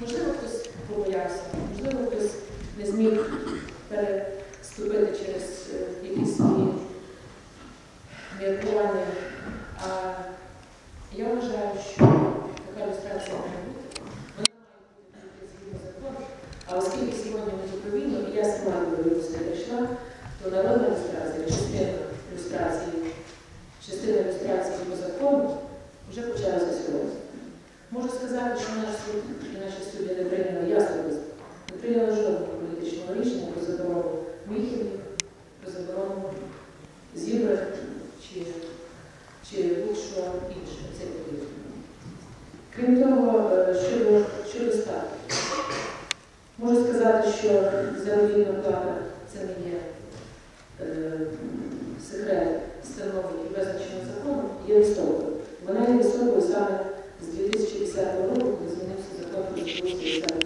Можливо, хтось побоявся, можливо, хтось не зміг переступити через е, якісь свої міркування. А я вважаю, що така люстрація має бути. Вона має бути згідно закону. А оскільки сьогодні ми добровільно, і я сама добровільно сюди прийшла, то народна люстрація, частина люстрації, частина люстрації по закону вже почалася сьогодні. Можу сказати, що наш суд і наші судді не прийняли, я не прийняли жодного політичного рішення про заборону мітингів, про заборону зібрань чи, чи будь-що інше. Це потрібно. Крім того, е, щодо, щодо статку. Можу сказати, що заробітна плата це не є е, секрет, встановлений і визначений законом, є високою. Вона є високою саме 2010 року, коли змінився закон про соціальну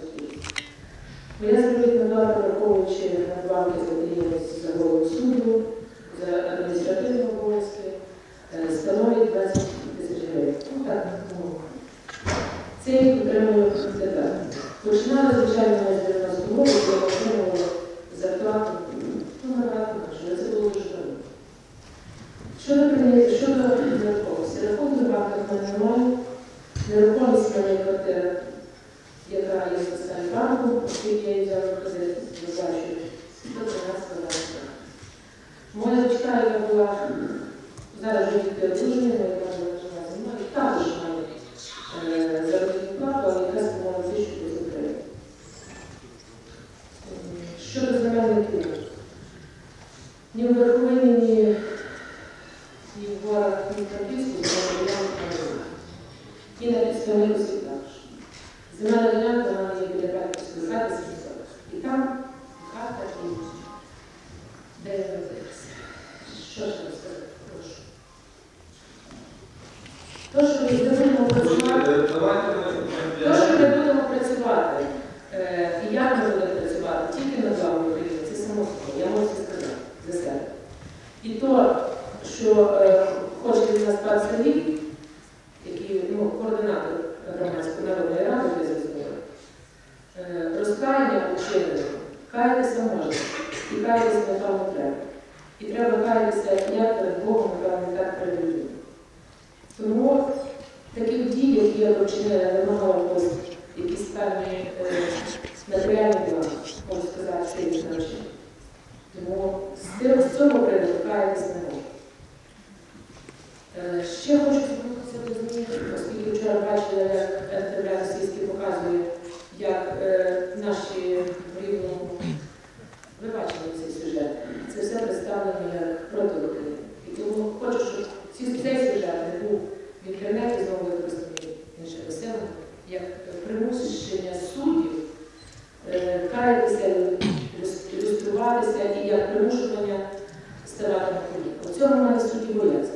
Моя заробітна плата, враховуючи надбавки за діяльність за голову суду, за адміністративні обов'язки, е, становить 20 тисяч гривень. Ну так, ну, це я їх отримую тепер. Починали, звичайно, з 90 року, коли я отримувала зарплату, ну, менше, але це було. Щодо прийняття, щодо рахунку в банках в немає. Нерухомість в мене є квартира, яка є в соціальному банку, оскільки я її взяла в кредит, виплачую 113 квадратних. Моя дочка, яка була зараз вже діти одружені, моя мама жила зі мною, також має е, заробітну плату, але якраз по-моєму 1500 гривень. М, Щодо земельних ділянок. Ні І на підставнику світ також. Земельна ділянка вона є біля Харківської хати 700. І там хата і де я народилася. Що ж вам сказати? Прошу. То, що ми будемо працювати, то, що ми будемо працювати, е, і як ми будемо працювати, тільки на вами України, це само собою, я можу це сказати за себе. І то, що е, хоче від нас пан Сергій, який ну, координатор громадської народної ради, ви зрозуміли, е, розкаяння учинили, каятися можна, і каятися як я прочинила, вимагала якісь певні е, матеріальні блага, можу сказати, з цього приводу каятися не можу. Е, Ще хочу показує, як е, наші в Рівному, ви бачили цей сюжет, це все представлено як проти. І тому хочу, щоб цей сюжет не був в інтернеті знову використаний іншими силами, як примушення суддів е, каятися, ілюструватися і як примушування ставати на коліна. Цього в мене судді бояться.